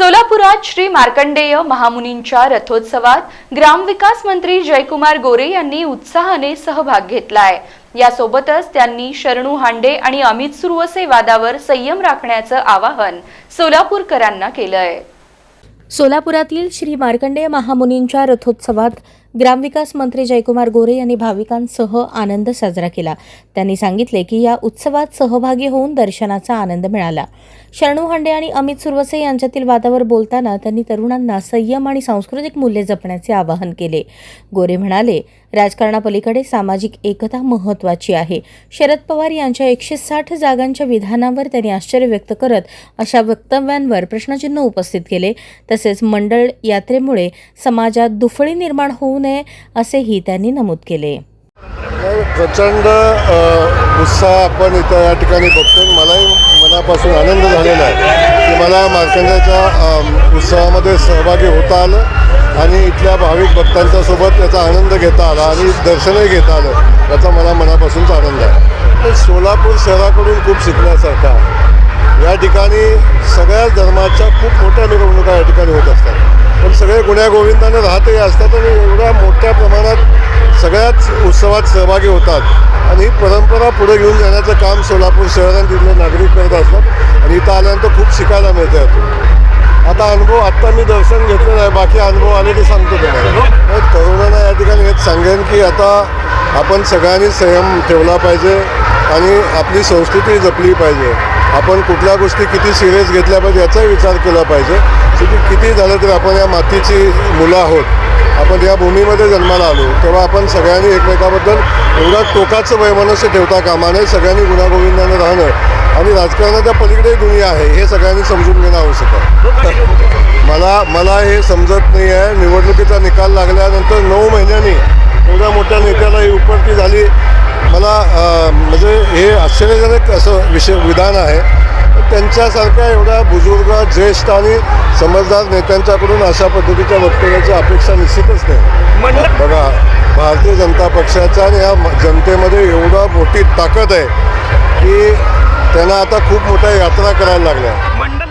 सोलापुरात श्री मार्कंडेय महामुनींच्या रथोत्सवात ग्रामविकास मंत्री जयकुमार गोरे यांनी उत्साहाने सहभाग घेतलाय. यासोबतच त्यांनी शरणू हांडे आणि अमित सुरवसे वादावर संयम राखण्याचं आवाहन सोलापूरकरांना केलंय. सोलापुरातील श्री मार्कंडेय महामुनींच्या रथोत्सवात ग्रामविकास मंत्री जयकुमार गोरे यांनी भाविकांसह आनंद साजरा केला. त्यांनी सांगितले की या उत्सवात सहभागी होऊन दर्शनाचा आनंद मिळाला. शरणू हांडे आणि अमित सुरवसे यांच्यातील वादावर बोलताना त्यांनी तरुणांना संयम आणि सांस्कृतिक मूल्ये जपण्याचे आवाहन केले. गोरे म्हणाले राजकारणापलीकडे सामाजिक एकता महत्त्वाची आहे. शरद पवार यांच्या एकशे साठ जागांच्या विधानावर त्यांनी आश्चर्य व्यक्त करत अशा वक्तव्यांवर प्रश्नचिन्ह उपस्थित केले. तसेच मंडळ यात्रेमुळे समाजात दुफळी निर्माण होऊन नये असेही त्यांनी नमूद केले. प्रचंड अ, उत्साह आपण इथं या ठिकाणी बघतो मलाही मनापासून आनंद झालेला आहे की मला मार्कंड्याच्या उत्सवामध्ये सहभागी होता आलं आणि इथल्या भाविक भक्तांच्या सोबत याचा आनंद घेता आला आणि दर्शनही घेता आलं. याचा मला मनापासूनच आनंद आहे. सोलापूर शहराकडून खूप शिकण्यासारखा या ठिकाणी सगळ्याच धर्माच्या खूप मोठ्या मिरवणुका या ठिकाणी होत असतात पण सगळे गुण्यागोविंदाने राहतही असतात आणि एवढ्या मोठ्या प्रमाणात सगळ्याच उत्सवात सहभागी होतात. आणि ही परंपरा पुढे घेऊन जाण्याचं काम सोलापूर शहर आणि तिथले नागरिक करत असतात आणि इथं आल्यानंतर खूप शिकायला मिळतं यातून आता अनुभव आत्ता मी दर्शन घेतलेलं आहे बाकी अनुभव आले ते सांगतो तुम्हाला. तर तरुणांना या ठिकाणी हेच सांगेन की आता आपण सगळ्यांनी संयम ठेवला पाहिजे आणि आपली संस्कृती जपली पाहिजे. आपण कुठल्या गोष्टी किती सिरियस घेतल्या पाहिजे याचाही विचार केला पाहिजे. किती झालं तरी आपण या मातीची मुलं आहोत. आपण या भूमीमध्ये जन्माला आलो तेव्हा आपण सगळ्यांनी एकमेकाबद्दल एवढा टोकाचं वैमनस्य ठेवता कामा नये सगळ्यांनी गुणागोविंदाने राहणं. आणि राजकारणाच्या पलीकडे दुनिया आहे हे सगळ्यांनी समजून घेणं आवश्यक आहे. मला मला हे समजत नाही आहे निवडणुकीचा निकाल लागल्यानंतर नऊ महिन्यांनी एवढ्या मोठ्या नेत्याला ही उपरती झाली. मला म्हणजे हे आश्चर्यजनक असं विषय विधान आहे. त्यांच्यासारख्या एवढ्या बुजुर्ग ज्येष्ठ आणि समजदार नेत्यांच्याकडून अशा पद्धतीच्या वक्तव्याची अपेक्षा निश्चितच नाही. बघा भारतीय जनता पक्षाच्या आणि या जनतेमध्ये एवढा मोठी ताकद आहे की त्यांना आता खूप मोठ्या यात्रा करायला लागल्या.